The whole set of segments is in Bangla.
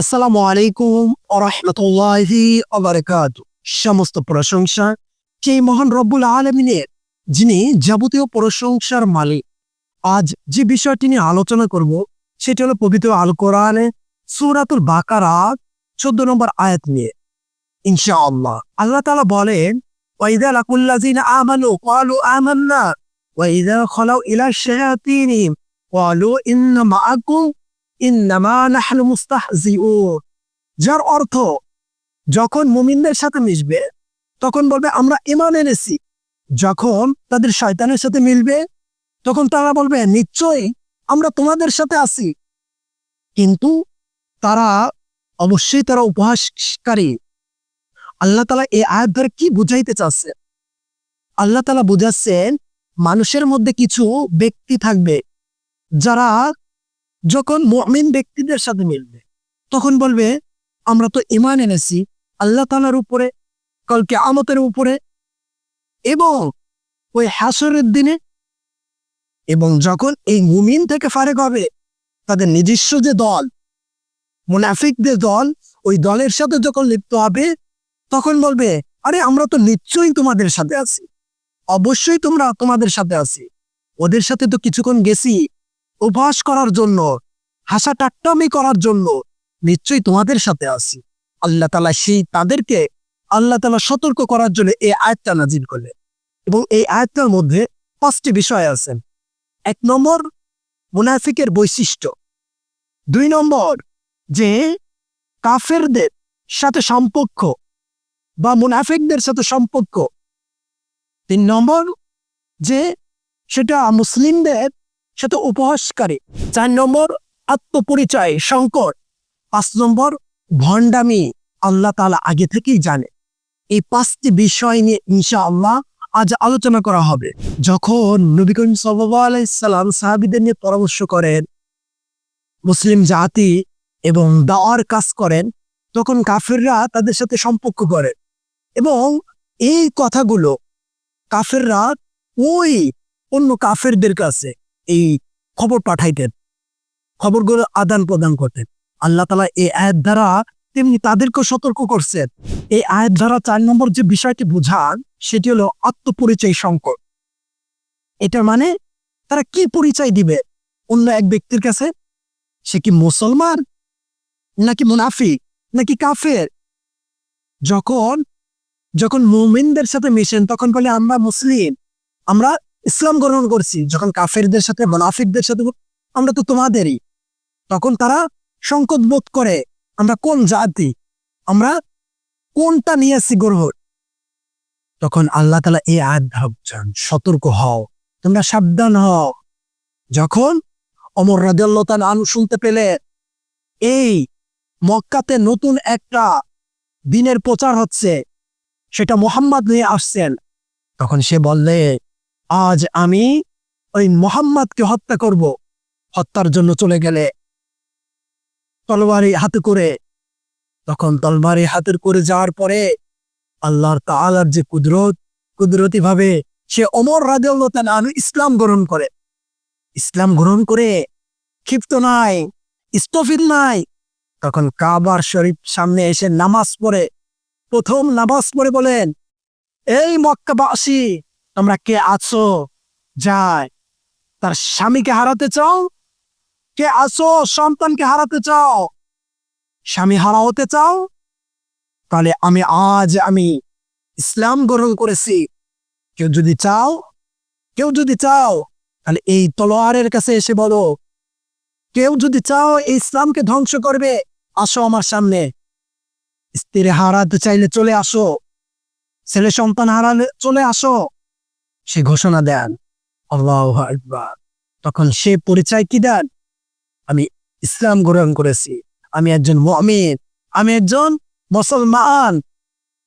আসসালামু আলাইকুম সমস্ত প্রশংসা সেই মহান রব্বুল আলমিনের, যিনি যাবতীয় প্রশংসার মালিক। আজ যে বিষয়টি নিয়ে আলোচনা করব, সেটি হলো পবিত্র আল কোরআনে সুরাতুল বাকারা, চোদ্দ নম্বর আয়াত নিয়ে। ইনশাআল্লাহ। আল্লাহ আল্লাহ তালা বলেন ওয়াইদা লাকুল্লাযিনা আমানু ক্বালু আমান্না ওয়াইদা খালাউ ইলা ক্বালু ইন্না যার অর্থ, যখন মুমিনদের সাথে মিশবে, তখন বলবে, আমরা ইমান এনেছি। যখন তাদের শয়তানের সাথে মিলবে, তখন তারা বলবে, নিশ্চয়ই আমরা তোমাদের সাথে আছি। কিন্তু তারা, অবশ্যই তারা উপহাসকারী। আল্লাহ তালা এই আয়াত ধরে কি বুঝাইতে চাচ্ছে আল্লাহ তালা বুঝাচ্ছেন, মানুষের মধ্যে কিছু ব্যক্তি থাকবে, যারা যখন মমিন ব্যক্তিদের সাথে মিলবে, তখন বলবে, আমরা তো ইমান এনেছি, আল্লাহ তালার উপরে কালকে আমতের উপরে এবং ওই হাসরের দিনে। এবং যখন এই মুমিন থেকে ফারেক হবে, তাদের নিজস্ব যে দল, মুনাফিকদের দল, ওই দলের সাথে যখন লিপ্ত হবে, তখন বলবে, আরে, আমরা তো নিশ্চয়ই তোমাদের সাথে আছি, অবশ্যই তোমরা তোমাদের সাথে আছি, ওদের সাথে তো কিছুক্ষণ গেছি উপহাস করার জন্য হাসা টাট্টামি করার জন্য নিশ্চয়ই তোমাদের সাথে আছি। আল্লাহ তালা সেই তাদেরকে, আল্লাহ তালা সতর্ক করার জন্য এই আয়াতটা নাজিল করলেন। এবং এই আয়াতটার মধ্যে পাঁচটি বিষয় আছে। এক নম্বর, মুনাফিকের বৈশিষ্ট্য। দুই নম্বর, যে কাফেরদের সাথে সম্পর্ক বা মুনাফিকদের সাথে সম্পর্ক। তিন নম্বর, যে সেটা মুসলিমদের সাথে উপহাসকারী। চার নম্বর, আত্মপরিচয় সংকট পাঁচ নম্বর, ভণ্ডামি, আল্লাহ তালা আগে থেকেই জানে। এই পাঁচটি বিষয় নিয়ে ইনশা আল্লাহ আজ আলোচনা করা হবে। যখন নবী করিম সাল্লাম সাহাবিদের নিয়ে পরামর্শ করেন, মুসলিম জাতি এবং দাওয়ার কাজ করেন, তখন কাফেররা তাদের সাথে সম্পর্ক করেন এবং এই কথাগুলো কাফেররা ওই অন্য কাফেরদের কাছে এই খবর পাঠাইতেন। খবরগুলো আদান প্রদান করতেন। আল্লাহ তালা এই আয়ের দ্বারা তেমনি তাদেরকেও সতর্ক করছেন। এই আয়ের দ্বারা চার নম্বর যে বিষয়টি বোঝান, সেটি হলো আত্মপরিচয় সংকট। এটার মানে তারা কি পরিচয় দিবে? অন্য এক ব্যক্তির কাছে? সে কি মুসলমান? নাকি মুনাফি নাকি কাফের? যখন যখন মুমিনদের সাথে মিশেন, তখন বলে, আমরা মুসলিম। আমরা ইসলাম গ্রহণ করছি, যখন কাফেরদের সাথে, মুনাফিকদের সাথে, আমরা তো তোমাদেরই। তখন তারা সংকট বোধ করে, আমরা কোন জাতি? আমরা কোনটা নিয়েছি গ্রহণ তখন আল্লাহ তালা এই ভাবছেন সতর্ক হও, তোমরা সাবধান হও। যখন অমর রাজাল্লতান আনু শুনতে পেলে, এই মক্কাতে নতুন একটা দিনের প্রচার হচ্ছে, সেটা মোহাম্মদ নিয়ে আসছেন। তখন সে বললে আজ আমি ওই মোহাম্মদকে হত্যা করব। হত্যার জন্য চলে গেলে তলবারি হাতে করে, তখন তলবারি হাতের করে যাওয়ার পরে আল্লাহর তালার যে কুদরত কুদরতি ভাবে সে অমর রাজু ইসলাম গ্রহণ করে। ইসলাম গ্রহণ করে ক্ষিপ্ত নাই স্তফির নাই। তখন কাবার শরীফ সামনে এসে নামাজ পড়ে, প্রথম নামাজ পড়ে বলেন, এই মক্কাবাসী তোমরা কে আছো? যায় তার স্বামীকে হারাতে চাও? কে আছো? সন্তানকে হারাতে চাও? স্বামী হারা হতে চাও? তাহলে আমি আজ আমি ইসলাম গ্রহণ করেছি। কেউ যদি চাও, কেউ যদি চাও, তাহলে এই তলোয়ারের কাছে এসে বলো। কেউ যদি চাও ইসলামকে ধ্বংস করবে, আসো আমার সামনে। স্ত্রী হারাতে চাইলে চলে আসো। ছেলে সন্তান হারালে চলে আসো। সে ঘোষণা দেন, আল্লাহ আকবার। তখন সে পরিচয় কি দেন? আমি ইসলাম গ্রহণ করেছি। আমি একজন মমিন। আমি একজন মুসলমান।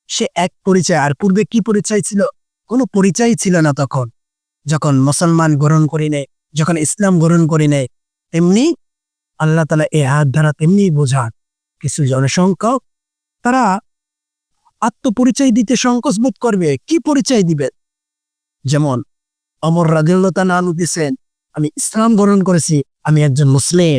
সে এক পরিচয়, আর পূর্বে কি পরিচয় ছিল? কোনো পরিচয় ছিল না তখন। যখন মুসলমান গ্রহণ করি নেই, যখন ইসলাম গ্রহণ করি নেই, তেমনি আল্লাহ তালা এ হাত দ্বারা তেমনি বোঝান। কিছু জনসংখ্যক তারা আত্মপরিচয় দিতে সংকোচ বোধ করবে। কি পরিচয় দিবে যেমন অমর রাজিল্লতা আলু দিছেন আমি ইসলাম গ্রহণ করেছি আমি একজন মুসলিম।